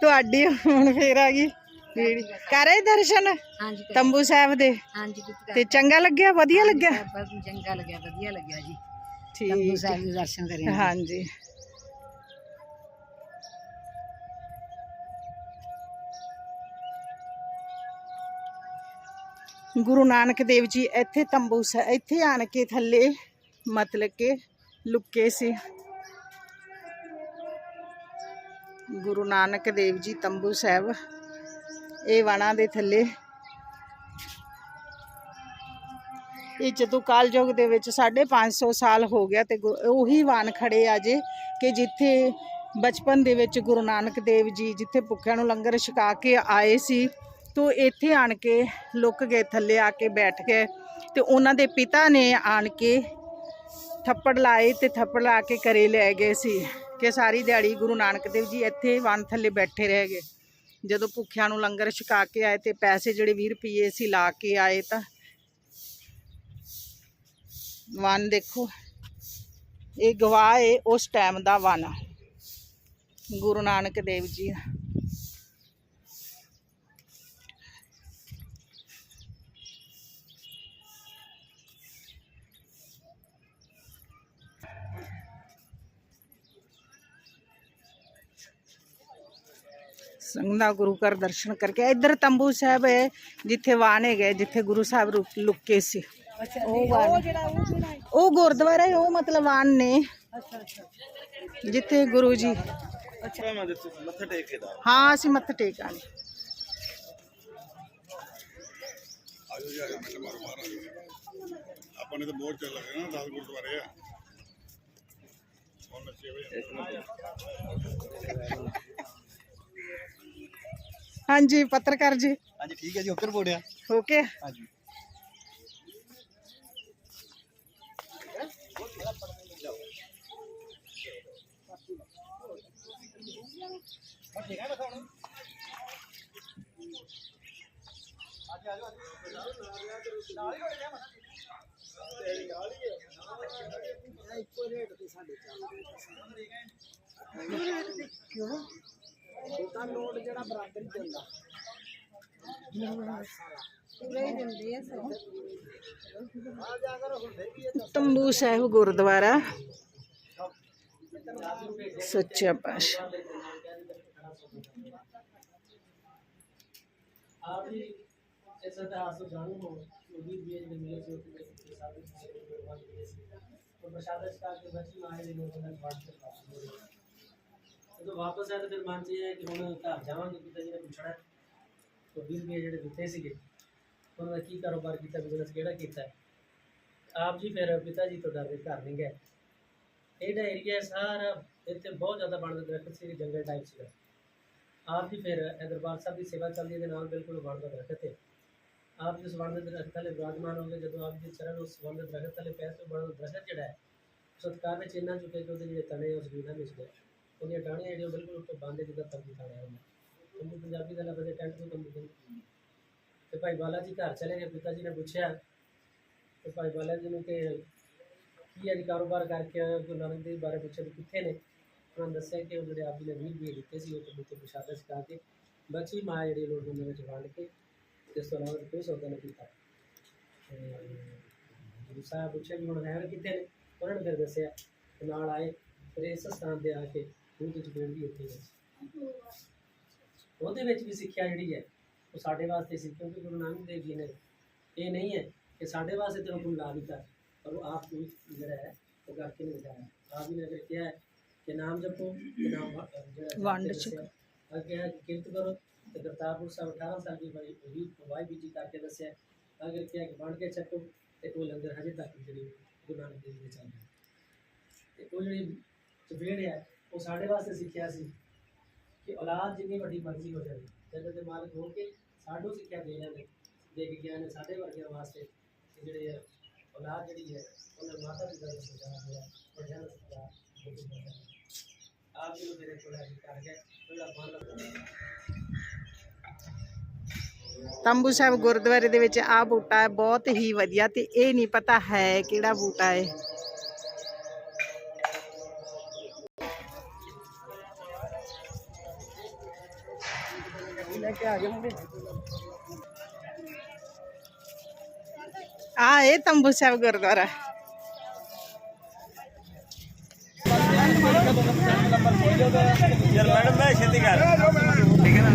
ਤੁਹਾਡੀ ਹੁਣ ਫੇਰ ਆ ਗਈ ਕਰੇ ਦਰਸ਼ਨ? ਹਾਂਜੀ ਤੰਬੂ ਸਾਹਿਬ ਦੇ। ਹਾਂਜੀ ਤੇ ਚੰਗਾ ਲੱਗਿਆ? ਵਧੀਆ ਲੱਗਿਆ? ਚੰਗਾ ਲੱਗਿਆ ਵਧੀਆ ਲੱਗਿਆ ਜੀ। ਠੀਕ। ਤੰਬੂ ਸਾਹਿਬ ਦੇ ਦਰਸ਼ਨ ਕਰੇ ਹਾਂਜੀ। ਗੁਰੂ ਨਾਨਕ ਦੇਵ ਜੀ ਇੱਥੇ ਤੰਬੂ ਇੱਥੇ ਆਣ ਕੇ ਥੱਲੇ ਮਤਲਬ ਕਿ ਲੁੱਕੇ ਸੀ। ਗੁਰੂ ਨਾਨਕ ਦੇਵ ਜੀ ਤੰਬੂ ਸਾਹਿਬ, ਇਹ ਵਣਾ ਦੇ ਥੱਲੇ। ਇਹ ਜਦੋਂ ਕਾਲਯੁਗ ਦੇ ਵਿੱਚ 550 ਸਾਲ ਹੋ ਗਿਆ ਤੇ ਗੁ- ਉਹੀ ਵਾਣ ਖੜੇ ਆ ਜੇ ਕਿ ਜਿੱਥੇ ਬਚਪਨ ਦੇ ਵਿੱਚ ਗੁਰੂ ਨਾਨਕ ਦੇਵ ਜੀ ਜਿੱਥੇ ਭੁੱਖਿਆਂ ਨੂੰ ਲੰਗਰ ਛਕਾ ਕੇ ਆਏ ਸੀ, ਤੋਂ ਇੱਥੇ ਆਣ ਕੇ ਲੁੱਕ ਗਏ, ਥੱਲੇ ਆ ਕੇ ਬੈਠ ਗਏ ਤੇ ਉਹਨਾਂ ਦੇ ਪਿਤਾ ਨੇ ਆਣ ਕੇ ਥੱਪੜ ਲਾਏ ਤੇ ਥੱਪੜ ਲਾ ਕੇ ਘਰੇ ਲੈ ਗਏ ਸੀ। ਕਿ ਸਾਰੀ ਦਿਹਾੜੀ ਗੁਰੂ ਨਾਨਕ ਦੇਵ ਜੀ ਇੱਥੇ ਵਨ ਥੱਲੇ ਬੈਠੇ ਰਹਿ ਗਏ ਜਦੋਂ ਭੁੱਖਿਆਂ ਨੂੰ ਲੰਗਰ ਛਕਾ ਕੇ ਆਏ ਤੇ ਪੈਸੇ ਜਿਹੜੇ 20 ਰੁਪਏ ਸੀ ਲਾ ਕੇ ਆਏ ਤਾਂ ਵਨ ਦੇਖੋ, ਇਹ ਗਵਾਹ ਏ, ਉਸ ਟਾਈਮ ਦਾ ਵਨ ਗੁਰੂ ਨਾਨਕ ਦੇਵ ਜੀ ਦਾ। ਸੰਗਦਾ ਗੁਰੂ ਘਰ ਦਰਸ਼ਨ ਕਰਕੇ ਇੱਧਰ ਤੰਬੂ ਸਾਹਿਬ ਹੈ ਜਿੱਥੇ ਵਾਨ ਹੈਗੇ ਜਿੱਥੇ ਗੁਰੂ ਸਾਹਿਬ ਰੁਕ- ਲੁਕੇ ਸੀ ਉਹ ਵਾਨ ਉਹ ਗੁਰਦੁਆਰਾ ਹੈ ਉਹ ਮਤਲਬ ਵਾਨ ਨੇ ਜਿੱਥੇ ਗੁਰੂ ਜੀ ਹਾਂ ਅਸੀਂ ਮੱਥਾ ਟੇਕ ਆਏ ਆਪਾਂ ਨੇ ਤਾਂ ਬਹੁਤ ਚੱਲ ਰਹੇ ਨਾ 10 ਗੁਰਦੁਆਰੇ ਆ ਹੁਣ ਸੇਵਾ ਹਾਂਜੀ ਪੱਤਰਕਾਰ ਜੀ। ਹਾਂਜੀ ਠੀਕ ਹੈ ਜੀ ਉੱਧਰ ਬੋੜਿਆ। ਓਕੇ। ਹਾਂਜੀ। ਤੰਬੂ ਸਾਹਿਬ ਗੁਰਦੁਆਰਾ ਸੱਚਾ ਪਾਤਸ਼ਾਹ ਆਪ ਜੀ ਇਸ ਇਤਿਹਾਸ ਨੂੰ ਜਾਣੂ ਹੋ ਉਹ ਵੀ ਵੀ ਜਿਹੜੇ ਮਿਲੇ ਸੀ ਉਹ ਤੇ ਸਾਡੇ ਜਿਹੜੇ ਭਗਵਾਨ ਮਿਲੇ ਸੀ ਉਹ ਪ੍ਰਸ਼ਾਦ ਚਕਾ ਕੇ ਬੱਚੀ ਮਾਏ ਦੇ ਲੋਕਾਂ ਦਾ ਬਾਤ ਕਰ ਵਾਪਸ ਹੋ ਗਏ ਜਦੋਂ ਵਾਪਸ ਆਇਆ ਤਾਂ ਫਿਰ ਮਨ ਚ ਇਹ ਹੈ ਕਿ ਹੁਣ ਘਰ ਜਾਵਾਂਗੇ, ਪਿਤਾ ਜੀ ਨੇ ਪੁੱਛਣਾ ਹੈ। ਤਾਂ ਵੀਰ ਜਿਹੜੇ ਦਿੱਤੇ ਸੀਗੇ, ਉਹਨਾਂ ਦਾ ਕੀ ਕਾਰੋਬਾਰ ਕੀਤਾ ਬਿਜ਼ਨਸ ਕਿਹੜਾ ਕੀਤਾ ਆਪ ਜੀ ਫਿਰ ਪਿਤਾ ਜੀ ਤੋਂ ਡਰਦੇ, ਘਰ ਨਹੀਂ ਗਏ। ਇਹਦਾ ਏਰੀਆ ਸਾਰਾ, ਇੱਥੇ ਬਹੁਤ ਜ਼ਿਆਦਾ ਬਣਦਾ ਦਰਖਤ ਸੀ, ਜੰਗਲ ਟਾਈਪ ਸੀਗਾ। ਆਪ ਜੀ ਫਿਰ ਦਰਬਾਰ ਸਾਹਿਬ ਦੀ ਸੇਵਾ ਚੱਲਦੀ ਹੈ ਨਾਲ ਬਿਲਕੁਲ ਬਣਦਾ ਦਰਖਤ ਹੈ। ਆਪ ਜੀ ਸਵਰਨ ਦੇ ਦਰਖਤ ਥੱਲੇ ਵਿਰਾਜਮਾਨ ਹੋਗੇ ਜਦੋਂ ਆਪ ਜੀ ਚਰਨ ਉਸ ਸਵਰਨ ਦੇ ਦਰਖਤ ਥੱਲੇ ਪੈਰ ਬੜਾ ਦਰਖਤ ਜਿਹੜਾ ਹੈ, ਸਤਕਾਰ ਵਿੱਚ ਇੰਨਾ ਚੁੱਕੇ ਕਿ ਉਹਦੇ ਜਿਹੜੇ ਤਣੇ ਉਸ ਵੀਰਾਂ ਵਿੱਚ ਗਏ। ਉਹਦੀਆਂ ਟਾਹਣੀਆਂ ਜਿਹੜੀਆਂ ਬਿਲਕੁਲ ਉੱਤੇ ਬੰਦ ਜਿੱਦਾਂ ਤੰਬੂ ਤਾਣਿਆ ਹੁੰਦਾ ਤੰਬੂ ਪੰਜਾਬੀ ਦਾ ਲਫ਼ਜ਼ ਹੈ ਟੈਂਟ ਨੂੰ ਤੰਬੂ ਕਹਿੰਦੇ ਤੇ ਭਾਈ ਬਾਲਾ ਜੀ ਘਰ ਚਲੇ ਗਏ, ਪਿਤਾ ਜੀ ਨੇ ਪੁੱਛਿਆ, ਤੇ ਭਾਈ ਬਾਲਾ ਜੀ ਨੂੰ ਕਿ ਕੀ ਅੱਜ ਕਾਰੋਬਾਰ ਕਰਕੇ ਆਏ ਗੁਰੂ ਨਾਨਕ ਦੇਵ ਬਾਰੇ ਪੁੱਛਿਆ ਵੀ ਕਿੱਥੇ ਨੇ? ਉਹਨਾਂ ਦੱਸਿਆ ਕਿ ਉਹ ਜਿਹੜੇ ਆਪ ਜੀ ਨੇ ਵੀਹ ਰੁਪਏ ਦਿੱਤੇ ਸੀ, ਉਹ ਤੋਂ ਬੁੱਤੇ ਪ੍ਰਸ਼ਾਦਾ ਛਕਾ ਕੇ ਬਚੀ ਮਾਂ ਜਿਹੜੀ ਲੋੜ ਦੇ ਵਿੱਚ ਵੰਡ ਕੇ ਤੇ ਇਸ ਤੋਂ ਇਲਾਵਾ ਕੋਈ ਸੌਦਾ ਨਹੀਂ ਕੀਤਾ। ਤੇ ਗੁਰੂ ਸਾਹਿਬ ਪੁੱਛਿਆ ਵੀ ਹੁਣ ਰਹਿਣ ਕਿੱਥੇ ਨੇ? ਉਹਨਾਂ ਨੇ ਫਿਰ ਦੱਸਿਆ ਨਾਲ ਆਏ, ਫਿਰ ਇਸ ਸਥਾਨ ਤੇ ਆ ਕੇ ਖੂਹ ਵਿੱਚ ਬੇੜ ਵੀ ਉੱਥੇ ਹੈ ਉਹਦੇ ਵਿੱਚ ਵੀ ਸਿੱਖਿਆ ਜਿਹੜੀ ਹੈ ਉਹ ਸਾਡੇ ਵਾਸਤੇ ਸੀ ਕਿਉਂਕਿ ਗੁਰੂ ਨਾਨਕ ਦੇਵ ਜੀ ਨੇ ਇਹ ਨਹੀਂ ਹੈ ਕਿ ਸਾਡੇ ਵਾਸਤੇ ਤੈਨੂੰ ਕੋਈ ਲਾ ਦਿੱਤਾ ਪਰ ਉਹ ਆਪ ਨੂੰ ਜਿਹੜਾ ਹੈ ਉਹ ਕਰਕੇ ਨਹੀਂ ਦਿਖਾਇਆ ਆਪ ਹੀ ਨੇ ਅਗਰ ਕਿਹਾ ਹੈ ਕਿ ਨਾਮ ਜਪੋ ਤੇ ਨਾਮ ਜਿਹੜਾ ਵੰਡ। ਛਕੋ। ਅੱਗੇ ਹੈ ਕਿ ਕਿਰਤ ਕਰੋ ਤੇ ਕਰਤਾਰਪੁਰ ਸਾਹਿਬ 18 ਸਾਲ ਦੀ ਵਾਰੀ ਵੀ ਵਾਈ ਬੀਜੀ ਕਰਕੇ ਦੱਸਿਆ ਅਗਰ ਕਿਹਾ ਕਿ ਵੰਡ ਕੇ ਛਕੋ ਤੇ ਉਹ ਲੰਗਰ ਹਜੇ ਤੱਕ ਜਿਹੜੀ ਗੁਰੂ ਨਾਨਕ ਦੇਵ ਜੀ ਦੇ ਚੱਲ ਰਿਹਾ ਤੇ ਉਹ ਜਿਹੜੀ ਚਪੇੜ ਹੈ ਉਹ ਸਾਡੇ ਵਾਸਤੇ ਸਿੱਖਿਆ ਸੀ ਕਿ ਔਲਾਦ ਜਿੰਨੀ ਵੱਡੀ ਮਰਜ਼ੀ ਹੋ ਜਾਵੇ ਜਗਤ ਦੇ ਮਾਲਕ ਹੋ ਕੇ ਸਾਡੂ ਸਿੱਖਿਆ ਦੇ ਜਾਂਦੇ ਦੇ ਕੇ ਗਿਆ ਨੇ ਸਾਡੇ ਵਰਗਿਆਂ ਵਾਸਤੇ ਜਿਹੜੇ ਔਲਾਦ ਜਿਹੜੀ ਹੈ, ਉਹਨਾਂ ਮਾਤਾ ਪਿਤਾ ਦਾ ਸਜਾ ਹੋਇਆ ਵੱਡਿਆਂ ਦਾ ਸਜਾ ਆਪ ਜੀ ਮੇਰੇ ਕੋਲ ਹੈ ਕਰ ਗਿਆ, ਉਹਦਾ ਮਨ ਤੰਬੂ ਸਾਹਿਬ ਗੁਰਦੁਆਰੇ ਦੇ ਵਿੱਚ ਆ ਬੂਟਾ ਹੈ, ਬਹੁਤ ਹੀ ਵਧੀਆ ਤੇ ਇਹ ਨਹੀਂ ਪਤਾ ਹੈ ਕਿਹੜਾ ਬੂਟਾ ਹੈ। ਆ ਇਹ ਤੰਬੂ ਸਾਹਿਬ ਗੁਰਦੁਆਰਾ। ਯਾਰ ਮੈਡਮ ਮੈਂ ਛੇਤੀ ਕਰ। ਠੀਕ ਹੈ ਨਾ